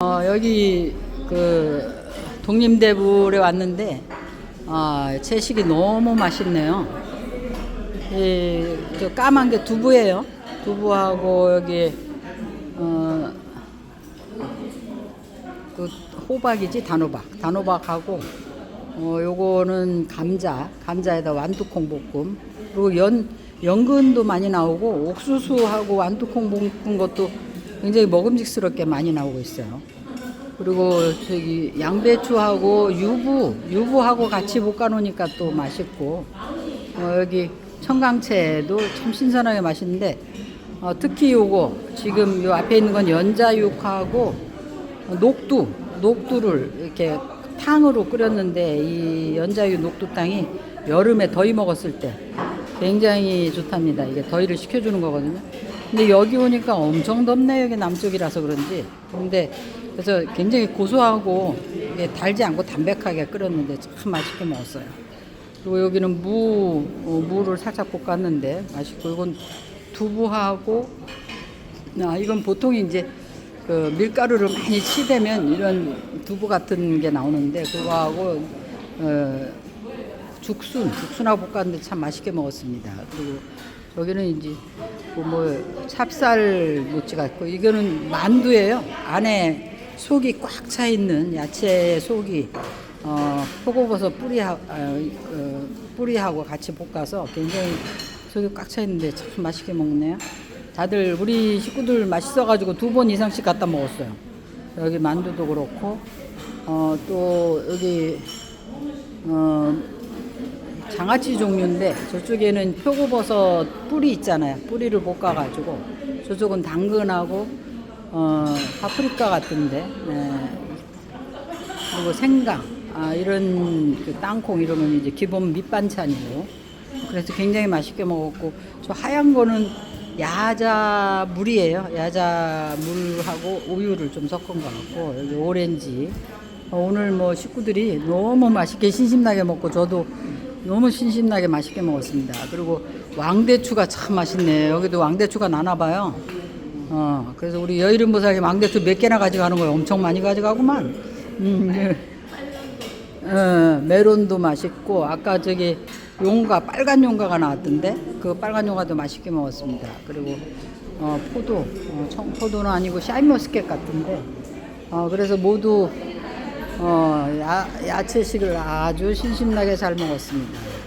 어, 여기 그 독림대불에 왔는데 아, 채식이 너무 맛있네요. 이, 저 까만 게 두부예요. 두부하고 여기 어, 그 호박이지 단호박, 단호박하고 어, 요거는 감자, 감자에다 완두콩 볶음 그리고 연 연근도 많이 나오고 옥수수하고 완두콩 볶은 것도 굉장히 먹음직스럽게 많이 나오고 있어요. 그리고 저기 양배추하고 유부, 유부하고 같이 볶아 놓으니까 또 맛있고 어, 여기 청강채도 참 신선하게 맛있는데 어, 특히 요거 지금 요 앞에 있는 건 연자육하고 녹두, 녹두를 이렇게 탕으로 끓였는데 이 연자육 녹두탕이 여름에 더위 먹었을 때 굉장히 좋답니다. 이게 더위를 식혀주는 거거든요. 근데 여기 오니까 엄청 덥네 여기 남쪽이라서 그런지. 근데 그래서 굉장히 고소하고 달지 않고 담백하게 끓였는데 참 맛있게 먹었어요. 그리고 여기는 무 어, 무를 살짝 볶았는데 맛있고 이건 두부하고 아 이건 보통 이제 그 밀가루를 많이 치대면 이런 두부 같은 게 나오는데 그거하고 어, 죽순 죽순하고 볶았는데 참 맛있게 먹었습니다. 그리고 여기는 이제 뭐, 뭐 찹쌀 모찌가 있고 이거는 만두예요. 안에 속이 꽉 차 있는 야채 속이 어, 표고버섯 뿌리하 어, 어, 뿌리하고 같이 볶아서 굉장히 속이 꽉 차 있는데 참 맛있게 먹네요. 다들 우리 식구들 맛있어가지고 두 번 이상씩 갖다 먹었어요. 여기 만두도 그렇고 어, 또 여기 어, 장아찌 종류인데 저쪽에는 표고버섯 뿌리 있잖아요. 뿌리를 볶아가지고 저쪽은 당근하고 어, 파프리카 같은데 네. 그리고 생강 아, 이런 그 땅콩 건 이제 기본 밑반찬이고 그래서 굉장히 맛있게 먹었고 저 하얀 거는 야자 물이에요. 야자 물하고 우유를 좀 섞은 것 같고 여기 오렌지 어, 오늘 뭐 식구들이 너무 맛있게 신심나게 먹고 저도 너무 신심나게 맛있게 먹었습니다. 그리고 왕대추가 참 맛있네. 여기도 왕대추가 나나 봐요. 어, 그래서 우리 여이름 보살이 왕대추 몇 개나 가져가는 거예요. 엄청 많이 가져가구만. 음, 네. 어, 메론도 맛있고 아까 저기 용가 빨간 용가가 나왔던데 그 빨간 용가도 맛있게 먹었습니다. 그리고 어, 포도 어, 청, 포도는 아니고 샤인머스켓 같은데 어, 그래서 모두 어, 야, 야채식을 아주 신심나게 잘 먹었습니다.